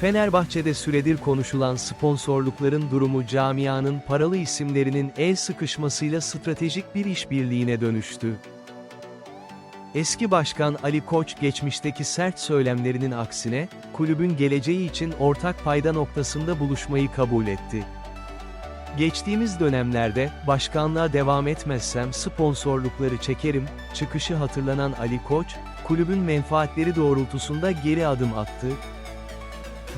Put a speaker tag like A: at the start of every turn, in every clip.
A: Fenerbahçe'de süredir konuşulan sponsorlukların durumu camianın paralı isimlerinin el sıkışmasıyla stratejik bir işbirliğine dönüştü. Eski başkan Ali Koç geçmişteki sert söylemlerinin aksine, kulübün geleceği için ortak payda noktasında buluşmayı kabul etti. Geçtiğimiz dönemlerde, başkanlığa devam etmezsem sponsorlukları çekerim, çıkışı hatırlanan Ali Koç, kulübün menfaatleri doğrultusunda geri adım attı.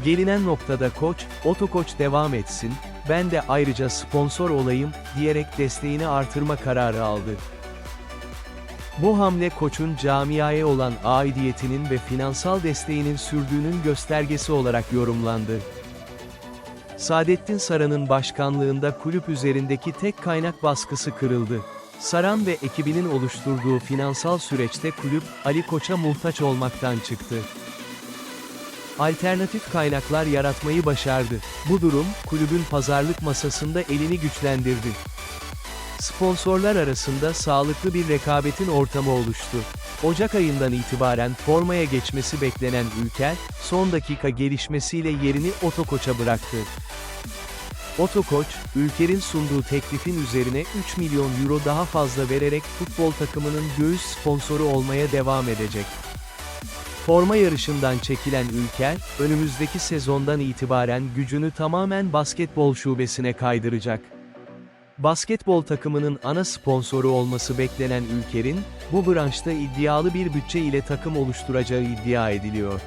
A: Gelinen noktada Koç, Otokoç devam etsin, ben de ayrıca sponsor olayım, diyerek desteğini artırma kararı aldı. Bu hamle Koç'un camiaya olan aidiyetinin ve finansal desteğinin sürdüğünün göstergesi olarak yorumlandı. Saadettin Saran'ın başkanlığında kulüp üzerindeki tek kaynak baskısı kırıldı. Saran ve ekibinin oluşturduğu finansal süreçte kulüp, Ali Koç'a muhtaç olmaktan çıktı. Alternatif kaynaklar yaratmayı başardı. Bu durum, kulübün pazarlık masasında elini güçlendirdi. Sponsorlar arasında sağlıklı bir rekabetin ortamı oluştu. Ocak ayından itibaren formaya geçmesi beklenen Ülker, son dakika gelişmesiyle yerini Otokoç'a bıraktı. Otokoç, Ülker'in sunduğu teklifin üzerine 3 milyon euro daha fazla vererek futbol takımının göğüs sponsoru olmaya devam edecek. Forma yarışından çekilen Ülker, önümüzdeki sezondan itibaren gücünü tamamen basketbol şubesine kaydıracak. Basketbol takımının ana sponsoru olması beklenen Ülker'in, bu branşta iddialı bir bütçe ile takım oluşturacağı iddia ediliyor.